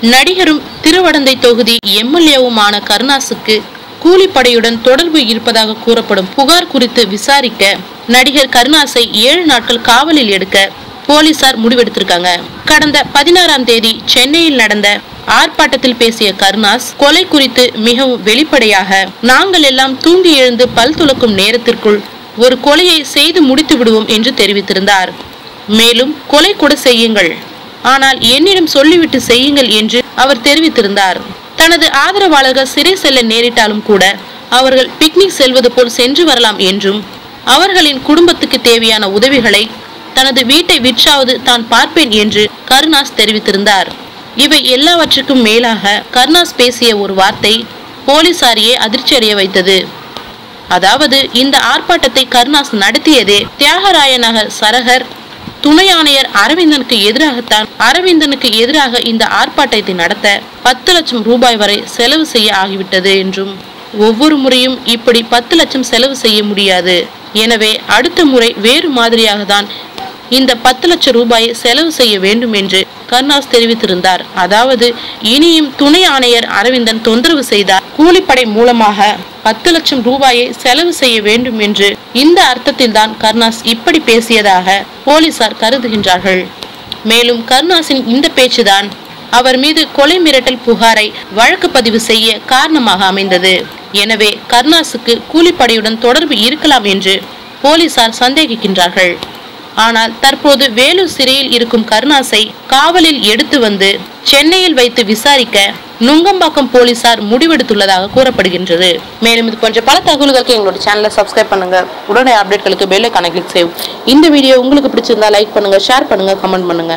நடிகரும் திருவடந்தை தொகுதி எம்எல்ஏவுமான கருணாசுக்கு கூலிப்படையுடன் தொடர்பு இருப்பதாக கூறப்படும் புகார் குறித்து விசாரிக்க நடிகர் கருணாசை ஏழு நாட்கள் காவலில் எடுக்க போலீசார் முடிவெடுத்திருக்காங்க. கடந்த பதினாறாம் தேதி சென்னையில் நடந்த ஆர்ப்பாட்டத்தில் பேசிய கருணாஸ் கொலை குறித்து மிகவும் வெளிப்படையாக நாங்கள் எல்லாம் தூங்கி எழுந்து பல் துலக்கும் நேரத்திற்குள் ஒரு கொலையை செய்து முடித்து விடுவோம் என்று தெரிவித்திருந்தார். மேலும் கொலை கூட செய்யுங்கள். ஆனால் என்னிடம் சொல்லிவிட்டு செய்யுங்கள் என்று அவர் தெரிவித்திருந்தார். தனது ஆதரவாளர்கள் சிறை செல்ல நேரிட்டாலும் கூட அவர்கள் பிக்னிக் செல்வது போல் சென்று வரலாம் என்றும் அவர்களின் குடும்பத்துக்கு தேவையான உதவிகளை தனது வீட்டை விற்றாவது தான் பார்ப்பேன் என்று கருணாஸ் தெரிவித்திருந்தார். இவை எல்லாவற்றுக்கும் மேலாக கருணாஸ் பேசிய ஒரு வார்த்தை போலீசாரையே அதிர்ச்சியடைய வைத்தது. அதாவது இந்த ஆர்ப்பாட்டத்தை கருணாஸ் நடத்தியதே தியாகராய நகர் சரகர் துணை ஆணையர் அரவிந்தனுக்கு எதிராகத்தான் அரவிந்தனுக்கு எதிராக இந்த ஆர்ப்பாட்டத்தை நடத்த பத்து லட்சம் ரூபாய் வரை செலவு செய்ய ஆகிவிட்டது என்றும் ஒவ்வொரு முறையும் இப்படி பத்து லட்சம் செலவு செய்ய முடியாது. எனவே அடுத்த முறை வேறு மாதிரியாக தான் இந்த பத்து லட்சம் ரூபாயை செலவு செய்ய வேண்டும் என்று கருணாஸ் தெரிவித்திருந்தார். அதாவது இனியும் துணை ஆணையர் அரவிந்தன் தொந்தரவு செய்தார். கூலிப்படை மூலமாக பத்து லட்சம் ரூபாயை செலவு செய்ய வேண்டும் என்று இந்த அர்த்தத்தில்தான் கருணாஸ் இப்படி பேசியதாக போலீசார் கருதுகின்றார்கள். மேலும் கருணாஸின் இந்த பேச்சுதான் அவர் மீது கொலை மிரட்டல் புகாரை வழக்கு பதிவு செய்ய காரணமாக அமைந்தது. எனவே கருணாஸுக்கு கூலிப்படையுடன் தொடர்பு இருக்கலாம் என்று போலீசார் சந்தேகிக்கின்றார்கள். ஆனால் தற்போது வேலூர் சிறையில் இருக்கும் கருணாசை காவலில் எடுத்து வந்து சென்னையில் வைத்து விசாரிக்க நுங்கம்பாக்கம் போலீசார் முடிவெடுத்துள்ளதாக கூறப்படுகின்றது. மேலும் இது போன்ற பல தகவல்களுக்கு எங்களோட சேனலை சப்ஸ்கிரைப் பண்ணுங்க. உடனே அப்டேட்களுக்கு பெல்லை கணக்கில் சேவ் இந்த வீடியோ உங்களுக்கு பிடிச்சிருந்தா லைக் பண்ணுங்க ஷேர் பண்ணுங்க கமெண்ட் பண்ணுங்க.